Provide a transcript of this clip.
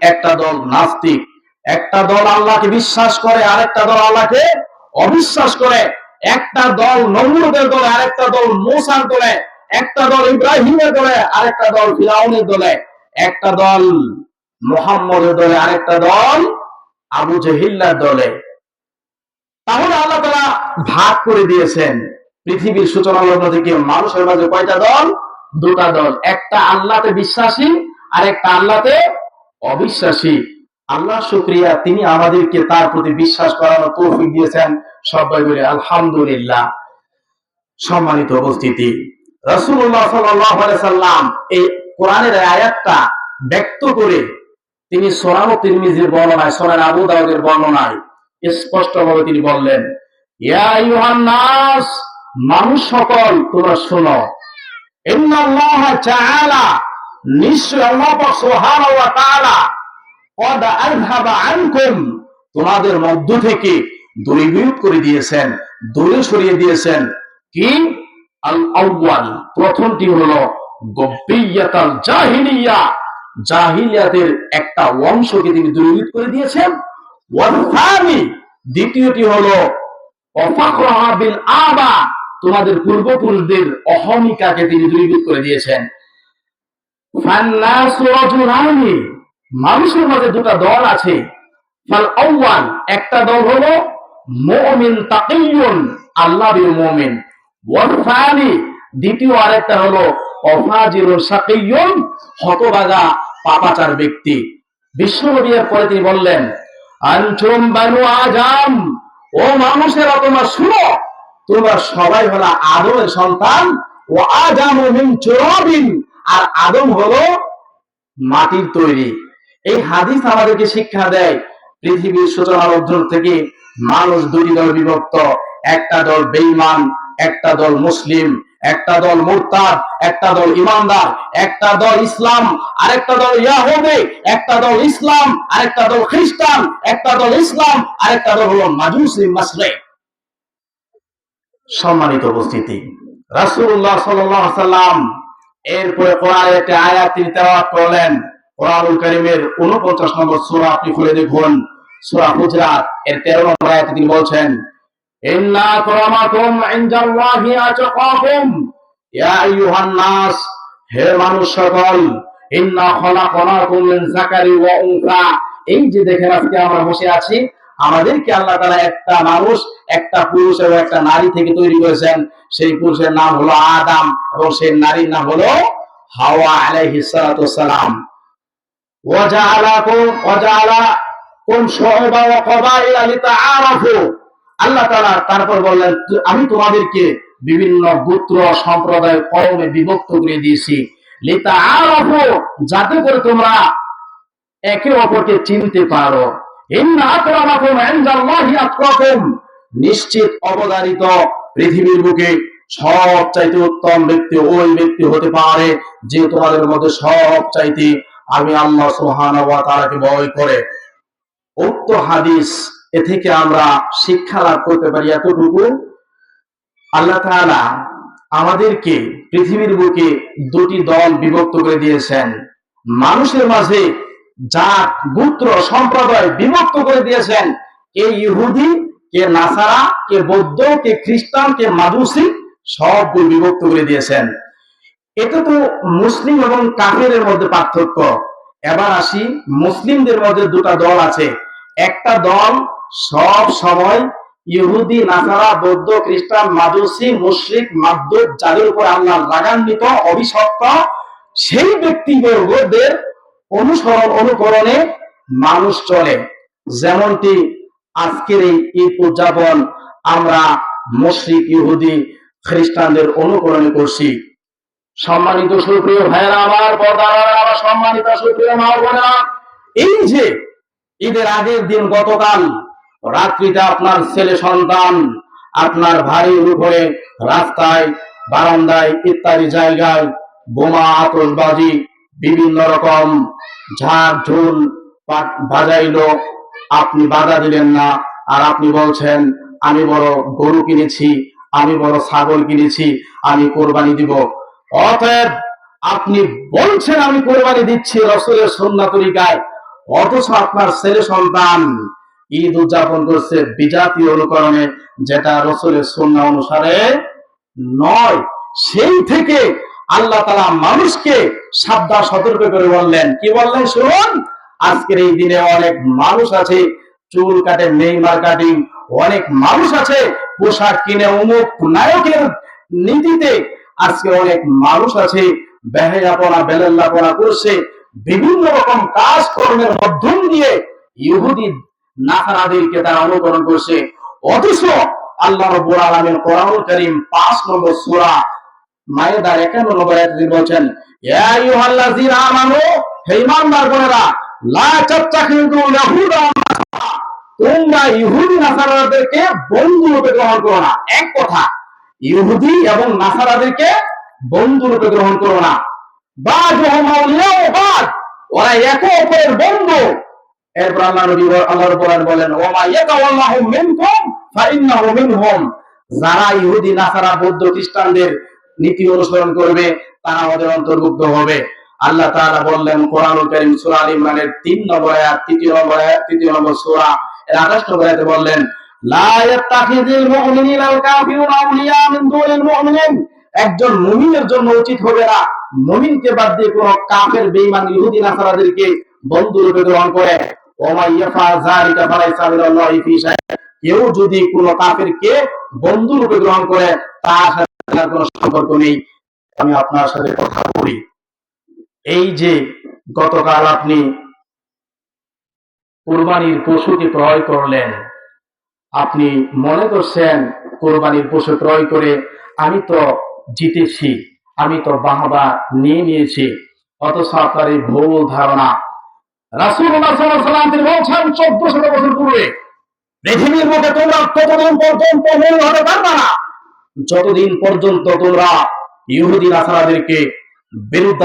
একটা দল নাস্তিক। একটা দল আল্লাহকে বিশ্বাস করে, আরেকটা দল আল্লাহকে অবিশ্বাস করে। একটা দল নমরুদের দলে, আরেকটা দল মোসার দলে, একটা দল ইব্রাহিমের দলে, আরেকটা দল ফিরাউনের দলে। একটা দল মোহাম্মদের দলে, আরেকটা দল আবু জহিল্লার দলে। তাহলে আল্লাহ তারা ভাগ করে দিয়েছেন। পৃথিবীর সূচনা লগ্ন থেকে মানুষের মাঝে কয়টা দল? দুটা দল। একটা আল্লাহতে বিশ্বাসী আর একটা আল্লাহতে অবিশ্বাসী। আল্লাহ শুক্রিয়া, তিনি আমাদেরকে তার প্রতি বিশ্বাস করানোর তৌফিক দিয়েছেন। সবাই বলে, আলহামদুলিল্লাহ। সম্মানিত উপস্থিতি। রসুল্লাহ সাল্লাম এই কোরআনের আয়াতটা ব্যক্ত করে তিনি সোনানো তিরমিজির বর্ণনায় সোনার আবু দাউদের বর্ণনায় স্পষ্টভাবে তিনি বললেন মানুষ সকল, তোমরা শোনো তোমাদের মধ্য থেকে দূরীভূত করে দিয়েছেন দূরে সরিয়ে দিয়েছেন। কি? প্রথমটি হলো জাহিলিয়াতের একটা অংশকে তিনি দূরীভূত করে দিয়েছেন। দ্বিতীয়টি হলো আবা। তোমাদের পূর্বপুরুষদের অহমিকাকে তিনি দূরীভূত করে দিয়েছেন। মানুষের মাঝে দুটা দল আছে। একটা দল হলো মুমিন তাকিয়ুন, আল্লাহ মুমিন। ওয়াল ফানি দ্বিতীয় আরেকটা হলো অফাজিরুন সাকিয়ুন, হতভাগা পাপাচার ব্যক্তি। বিশ্বনবীর পরে তিনি বললেন, আনতুম বানু আজাম ও মানুষেরা তোমরা শুনো, তোমরা সবাই হলো আদমের সন্তান, ও আজাম মিন চুরাবিন আর আদম হলো মাটির তৈরি। এই হাদিস আমাদেরকে শিক্ষা দেয়, পৃথিবীর সূচনার অধ্যয়ন থেকে মানুষ দুটি দল বিভক্ত। একটা দল বেঈমান, একটা দল মুসলিম, একটা দল মুরতাদ, একটা দল ইমানদার, একটা দল ইসলাম, আরেকটা দল ইয়াহুদি, একটা দল ইসলাম, আরেকটা দল খ্রিস্টান, একটা দল ইসলাম, আরেকটা দল হলো মাজুসি মাসলে সম্মানিত উপস্থিতি, রাসূলুল্লাহ সাল্লাল্লাহু আলাইহি সাল্লাম এরপরে কোরআনের একটি আয়াত তিনি তেলাওয়াত করলেন। কোরআনুল কারীমের 49 নম্বর সূরা আপনি খুলে দেখুন। সূরা হুজরাত, এর 13 নম্বর আয়াতে তিনি বলছেন, ইন্না ইনদাল্লাহি ইয়া আইয়ুহান নাস হে মানুষ সকল, ইন্না খলাকনাকুম মিন যাকারি ওয়া উনসা। এই যে দেখেন আজকে আমরা বসে আছি আমাদেরকে আল্লাহ তাআলা একটা মানুষ, একটা পুরুষ এবং একটা নারী থেকে তৈরি করেছেন। সেই পুরুষের নাম হলো আদম এবং সেই নারীর নাম হলো হাওয়া আলাইহিস সালাতু সালাম ওয়াজালাকুম ওয়াজালাকুম শুউবা ওয়া ক্বাবাইলা লিতাআরাফু। আল্লাহ তাআলা তারপর বললেন, আমি তোমাদেরকে বিভিন্ন গোত্র, সম্প্রদায়, কওমে বিভক্ত করে দিয়েছি। লিতাআরাফু, যাতে করে তোমরা একে অপরকে চিনতে পারো। নিশ্চিত অবধারিত পৃথিবীর বুকে সব চাইতে উত্তম ব্যক্তি ওই ব্যক্তি হতে পারে যে তোমাদের মধ্যে সব চাইতে আমি আল্লাহ ওয়া তাআলাকে ভয় করে। উক্ত হাদিস এ থেকে আমরা শিক্ষা লাভ করতে পারি এতটুকু। আল্লাহ আমাদেরকে পৃথিবীর বুকে দুটি দল বিভক্ত করে দিয়েছেন। মানুষের মাঝে জাত গোত্র সম্প্রদায় বিভক্ত করে দিয়েছেন, কে ইহুদি, কে নাসারা, কে বৌদ্ধ, কে খ্রিস্টান, কে মাজুসি সবগুলো বিভক্ত করে দিয়েছেন। এটা তো মুসলিম এবং কাফেরের মধ্যে পার্থক্য। এবার আসি, মুসলিমদের মধ্যে দুটা দল আছে। একটা দল সব সময় ইহুদি, নাসারা, বৌদ্ধ, খ্রিস্টান, মাজুসি, মুশরিক মাদ্দুদ যাদের উপর আল্লাহ লাগান্বিত অভিশপ্ত, সেই ব্যক্তিবর্গদের অনুসরণ অনুকরণে মানুষ চলে। যেমনটি আজকের এই ঈদ উদযাপন আমরা মুশরিক, ইহুদি, খ্রিস্টানদের অনুকরণে করছি। সম্মানিত সুপ্রিয় ভাইয়েরা, আমার পর্দার আমার সম্মানিত সুপ্রিয় মা বোনেরা, এই যে ঈদের আগের দিন গতকাল রাত্রিতে আপনার ছেলে, সন্তান, আপনার ভারীর উপরে রাস্তায়, বারান্দায়, ইত্যাদি জায়গায় বোমা আতসবাজি বিভিন্ন রকম ঝাড়, ঝুল বাজাইলো। আপনি বাধা দিলেন না। আর আপনি বলছেন, আমি বড় গরু কিনেছি, আমি বড় ছাগল কিনেছি, আমি কোরবানি দিব। অতএব আপনি বলছেন, আমি কোরবানি দিচ্ছি রসুলের সন্না তরিকায়। অথচ আপনার ছেলে সন্তান ঈদ উদযাপন করছে বিজাতীয় অনুকরণে, যেটা রসুলের সন্না অনুসারে নয়। সেই থেকে আল্লাহ তালা মানুষকে সাবধান, সতর্ক করে বললেন। কি বললেন শুনুন? আজকের এই দিনে অনেক মানুষ আছে, চুল কাটে, নেইমার কাটিং, অনেক মানুষ আছে, পোশাক কিনে, অমুক, নায়কের নীতিতে আজকে অনেক মানুষ আছে, বেহায়াপনা, বেলাল্লাপনা করছে, বিভিন্ন রকম কাজ কর্মের মাধ্যম দিয়ে ইহুদি নাসারাদেরকে তারা অনুকরণ করছে। অথচ আল্লাহ রব্বুল আলামিন কোরআনুল কারীম 5 নম্বর সূরা মায়েদার 51 নম্বর আমানু, হে বোনেরা, লা তোমরা ইহুদি, নাসারাদেরকে বন্ধু রূপে গ্রহণ করো না। এক কথা, ইহুদি এবং নাসারাদেরকে বন্ধু রূপে গ্রহণ করো না। বাদ বাদ, ওরা একে অপরের বন্ধু। এরপর আল্লাহ নবী আল্লাহর কোরআন বলেন, ওমা ইয়াতাওয়াল্লাহু মিনকুম মিনহুম। যারা ইহুদি, নাসারা, বৌদ্ধ খ্রিস্টানদের নীতি অনুসরণ করবে, তারা আমাদের অন্তর্ভুক্ত হবে। আল্লাহ তাআলা বললেন, কোরআনুল কারীম সূরা আল ইমরানের 3 নম্বর আয়াত, তৃতীয় নম্বর আয়াত, তৃতীয় নম্বর সূরা, এর 28 নম্বর আয়াতে বললেন একজন মুমিনের জন্য উচিত হবে না, মুমিনকে বাদ দিয়ে কোন কাফের, বেঈমান, ইহুদি, নাসারাদেরকে বন্ধু রূপে গ্রহণ করে। কেউ যদি কোন কাফেরকে বন্ধু রূপে গ্রহণ করে, তার তার কোনো সম্পর্ক নেই, আমি আপনার সাথে কথা বলি। এই যে গতকাল আপনি কোরবানির পশুকে ক্রয় করলেন, আপনি মনে করছেন কোরবানির পশু ক্রয় করে আমি তো জিতেছি, আমি তো বাহবা নিয়ে নিয়েছি, অথচ আপনার এই ভুল ধারণা। 1400 বছর পূর্বে পৃথিবীর মুখে তোমরা ততদিন পর্যন্ত মূল হতে পারবে না? যতদিন পর্যন্ত তোমরা ইহুদি নাসারাদেরকে বিরুদ্ধ